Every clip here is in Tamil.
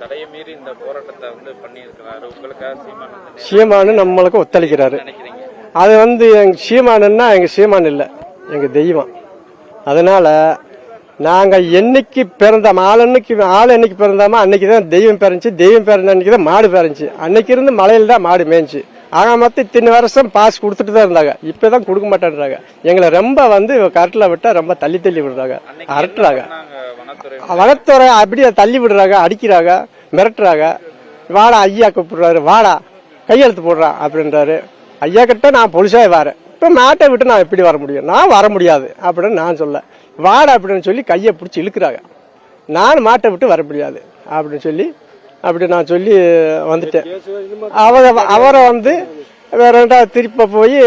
தடையை மீறி இந்த போராட்டத்தை வந்து பண்ணியிருக்கிறாரு. உங்களுக்காக சீமான் சீமானு நம்மளுக்கு ஒத்துழைக்கிறாரு நினைக்கிறீங்க? அது வந்து எங்க சீமானுன்னா எங்க சீமான் இல்லை எங்க தெய்வம். அதனால நாங்க என்னைக்கு பிறந்தோம் ஆள் அன்னைக்கு ஆள் என்னைக்கு பிறந்தாமோ அன்னைக்கு தான் தெய்வம் பிறந்துச்சு தெய்வம் பிறந்த அன்னைக்கு தான் மாடு பிறந்துச்சு. அன்னைக்கு இருந்து மலையில தான் மாடு மேய்ஞ்சி. ஆக மொத்தம் இத்தனை வருஷம் பாஸ் கொடுத்துட்டு தான் இருந்தாங்க. இப்பதான் கொடுக்க மாட்டேன்றாங்க. எங்களை ரொம்ப வந்து கரட்டில் விட்டா ரொம்ப தள்ளி தள்ளி விடுறாங்க. அரட்டுறாங்க. வனத்துறை? அப்படியே தள்ளி விடுறாங்க அடிக்கிறாங்க மிரட்டுறாங்க. வாடா ஐயா கூப்பிடுறாரு வாடா கையெழுத்து போடுறான் அப்படின்றாரு. ஐயா கிட்ட நான் பொலிசாக வரேன். இப்போ மாட்டை விட்டு நான் எப்படி வர முடியும்? நான் வர முடியாது அப்படின்னு நான் சொல்ல. வாடா அப்படின்னு சொல்லி கையை பிடிச்சி இழுக்கிறாங்க. நான் மாட்டை விட்டு வர முடியாது அப்படின்னு சொல்லி அப்படி நான் சொல்லி வந்துட்டேன். அவரை அவரை வந்து வேற ரெண்டாவது திருப்பி போய்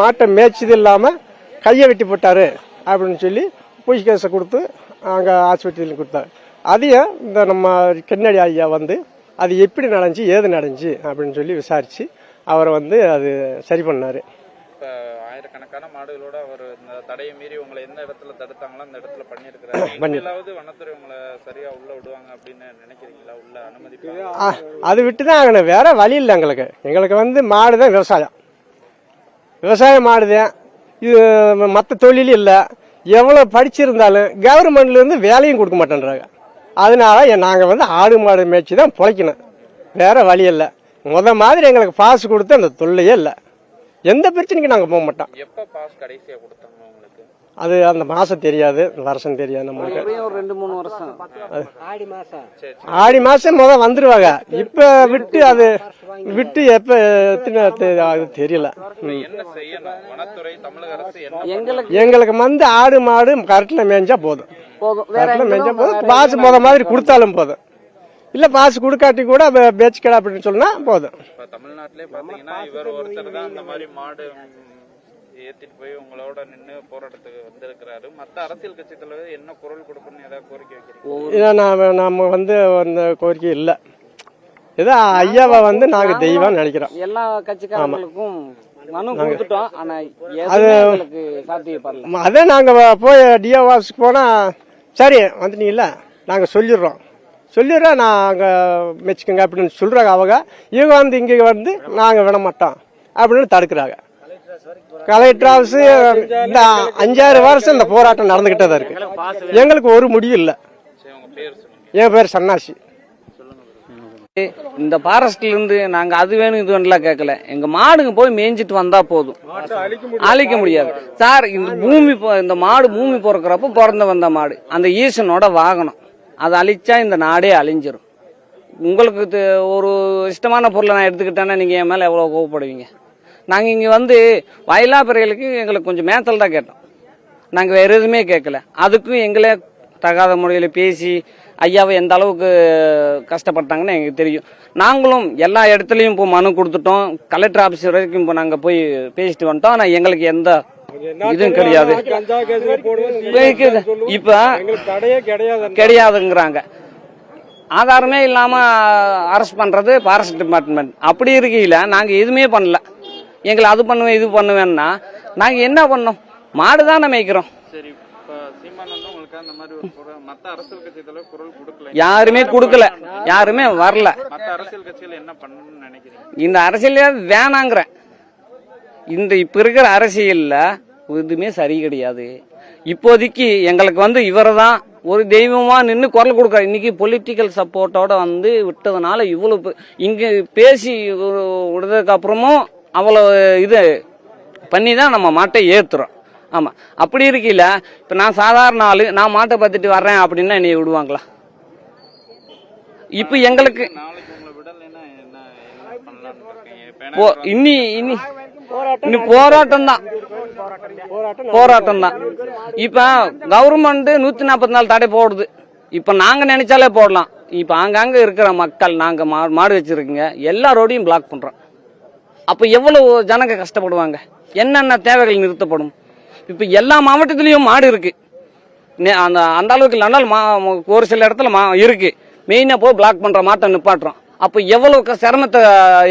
மாட்டை மேய்ச்சது இல்லாமல் கையை வெட்டி போட்டாரு அப்படின்னு சொல்லி பூச்சி கேஸை கொடுத்து அங்கே ஆஸ்பத்திரியில் கொடுத்தாரு. அதையும் இந்த நம்ம கென்னடி ஐயா வந்து அது எப்படி நடந்துச்சு ஏது நடந்துச்சு அப்படின்னு சொல்லி விசாரிச்சு அவரை வந்து அது சரி பண்ணாரு. இப்ப ஆயிரக்கணக்கான மாடுகளோட அவர் இந்த தடையை மீறி உங்களை எந்த இடத்துல தடுத்தாங்களோ அந்த இடத்துல பண்ணியிருக்கிறாரு. இனிமேலாவது வனத்துறை உங்களை சரியா உள்ள விடுவாங்க அப்படின்னு நினைக்கிறீங்களா? உள்ள ஆ, அது விட்டு தான் ஆகணும் வேற வழி இல்லை எங்களுக்கு. எங்களுக்கு வந்து மாடு தான் விவசாயம். விவசாயம் மாடு தான். இது மற்ற தொழில் இல்லை. எவ்வளோ படிச்சிருந்தாலும் கவர்மெண்ட்ல இருந்து வேலையும் கொடுக்க மாட்டேன்றாங்க. அதனால நாங்கள் வந்து ஆடு மாடு மேய்ச்சி தான் பிழைக்கணும். வேற வழி இல்லை. முத மாதிரி எங்களுக்கு பாஸ் கொடுத்து அந்த தொல்லையே இல்லை. எந்த பிரச்சனைக்கும் நாங்கள் போக மாட்டோம். எப்ப பாஸ் கடைசியா கொடுத்தாங்க உங்களுக்கு? அது அந்த மாசம் தெரியாது வருஷம் தெரியாது நம்மளுக்கு. ஒரு ரெண்டு மூணு வருஷம். சரி ஆடி மாசம் முத வந்துருவாங்க. இப்ப விட்டு அது விட்டு எப்ப அது தெரியல. இப்ப என்ன செய்யணும்? வனத்துறை தமிழக அரசு என்ன எங்களுக்கு வந்து ஆடு மாடு கரெக்ட்ல மேய்ஞ்சா போதும். போதும். மேய்ஞ்சா போதும். பாசு முத மாதிரி கொடுத்தாலும் போதும். இல்ல பாசு கொடுக்காட்டி கூட பேச்சுக்கடா அப்படின்னு சொன்னா போதும். தமிழ்நாட்டிலே பாத்தீங்கன்னா இவர் ஒருத்தர் தான் அந்த மாதிரி மாடு ஏத்திட்டு போய் உங்களோட நின்னு போராட்டத்துக்கு வந்திருக்கிறாரு. மத்த அரசியல் கட்சி தலைவர் என்ன குரல் கொடுக்கணும்னு ஏதாவது கோரிக்கை வைக்கிறீங்க இதை நான் நம்ம வந்து அந்த கோரிக்கை இல்ல. ஏதோ ஐயாவை வந்து நாங்க தெய்வம் நினைக்கிறோம். எல்லா கட்சிக்காரங்களுக்கும் அதே நாங்க போய் டிஓ ஆஃபீஸ்க்கு போனா சரி வந்துட்டீங்கல்ல நாங்க சொல்லிடுறோம். சொல்லிடுறேன் நான் அங்கே மெச்சுக்கோங்க அப்படின்னு சொல்றாங்க அவங்க. இவங்க வந்து இங்கே வந்து நாங்கள் விட மாட்டோம் அப்படின்னு தடுக்கிறாங்க. கலெக்டர் ஆஃபீஸ் இந்த அஞ்சாறு வருஷம் இந்த போராட்டம் நடந்துகிட்டே தான் இருக்கு. எங்களுக்கு ஒரு முடிவு இல்லை. என் பேர் சன்னாசி. இந்த ஃபாரஸ்ட்ல இருந்து நாங்க அது வேணும் இது வேணும்லாம் கேட்கல. எங்க மாடுங்க போய் மேய்ஞ்சிட்டு வந்தா போதும். அழிக்க முடியாது. சார் இந்த பூமி இந்த மாடு பூமி பிறக்கிறப்ப பிறந்து வந்த மாடு. அந்த ஈசனோட வாகனம். அதை அழிச்சா இந்த நாடே அழிஞ்சிரும். உங்களுக்கு ஒரு இஷ்டமான பொருளை நான் எடுத்துக்கிட்டேன்னா நீங்கள் என் மேலே எவ்வளோ கோவப்படுவீங்க? நாங்கள் இங்கே வந்து வயலா பிறைகளுக்கு எங்களுக்கு கொஞ்சம் மேத்தல் தான் கேட்டோம். நாங்கள் வேற எதுவுமே கேட்கல. அதுக்கும் எங்களே தகாத முறையில் பேசி ஐயாவை எந்த அளவுக்கு கஷ்டப்பட்டாங்கன்னு எங்களுக்கு தெரியும். நாங்களும் எல்லா இடத்துலையும் இப்போ மனு கொடுத்துட்டோம். கலெக்டர் ஆஃபீஸ் வரைக்கும் இப்போ நாங்கள் போய் பேசிட்டு வந்துட்டோம். ஆனால் எங்களுக்கு எந்த இதுவும் கிடையாது. இப்ப கிடையாதுங்கிறாங்க. ஆதாரமே இல்லாம அரெஸ்ட் பண்றது ஃபாரஸ்ட் டிபார்ட்மெண்ட் அப்படி இருக்கையில நாங்க எதுவுமே பண்ணல. எங்களை அது பண்ணுவேன் இது பண்ணுவேன்னா நாங்க என்ன பண்ணோம்? மாடு தானே மேய்க்கிறோம். சரி இப்ப சீமான் வந்து உங்களுக்கு அந்த மாதிரி ஒரு குரல் மத்த அரசியல் கட்சி தலைவர் குரல் கொடுக்கல. யாருமே கொடுக்கல. யாருமே வரல. மத்த அரசியல் கட்சிகள் என்ன பண்ணணும்னு நினைக்கிறீங்க? இந்த அரசியலே வேணாங்கிறேன். இந்த இப்ப இருக்கிற அரசியல்ல எதுவுமே சரி கிடையாது. இப்போதைக்கு எங்களுக்கு வந்து இவரை தான் ஒரு தெய்வமாக நின்று குரல் கொடுக்குறாரு இன்னைக்கு பொலிட்டிக்கல் சப்போர்ட்டோட வந்து விட்டதுனால இவ்வளோ இங்கே பேசி விடுறதுக்கப்புறமும் அவ்வளோ இது பண்ணி தான் நம்ம மாட்டை ஏற்றுறோம் ஆமாம் அப்படி இருக்கையில் இப்போ நான் சாதாரண ஆளு நான் மாட்டை பார்த்துட்டு வர்றேன் அப்படின்னா என்னை விடுவாங்களா? இப்போ எங்களுக்கு போ இன்னி இன்னி இன்னி போராட்டம் தான் போராட்டம் தான் இப்ப கவர்மெண்ட் நூத்தி நாற்பத்தி நாலு தடை போடுது. இப்ப நாங்க நினைச்சாலே போடலாம். இப்ப ஆங்காங்க இருக்கிற மக்கள் நாங்க மா- மாடு வச்சிருக்கீங்க எல்லா ரோடையும் பிளாக் பண்றோம். அப்ப எவ்வளவு ஜனங்க கஷ்டப்படுவாங்க? என்னென்ன தேவைகள் நிறுத்தப்படும்? இப்ப எல்லா மாவட்டத்திலயும் மாடு இருக்கு. நே- அந்த அந்த அளவுக்கு இல்லைனாலும் மா ஒரு சில இடத்துல மா இருக்கு. மெயினாக போய் பிளாக் பண்ற மாட்டை நிப்பாட்டுறோம். அப்போ எவ்வளவு க- சிரமத்தை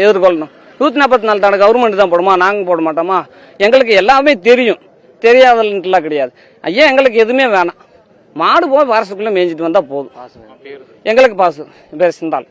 எதிர்கொள்ளணும்? நூற்றி நாற்பத்தி நாலு தடவை கவர்மெண்ட் தான் போடுமா? நாங்கள் போட மாட்டோமா? எங்களுக்கு எல்லாமே தெரியும். தெரியாதன்ட்டுலாம் கிடையாது. ஐயா எங்களுக்கு எதுவுமே வேணாம். மாடு போய் வருஷத்துக்குள்ள மேய்ஞ்சிட்டு வந்தா போதும். எங்களுக்கு பாசு. பேர் சிந்தாள்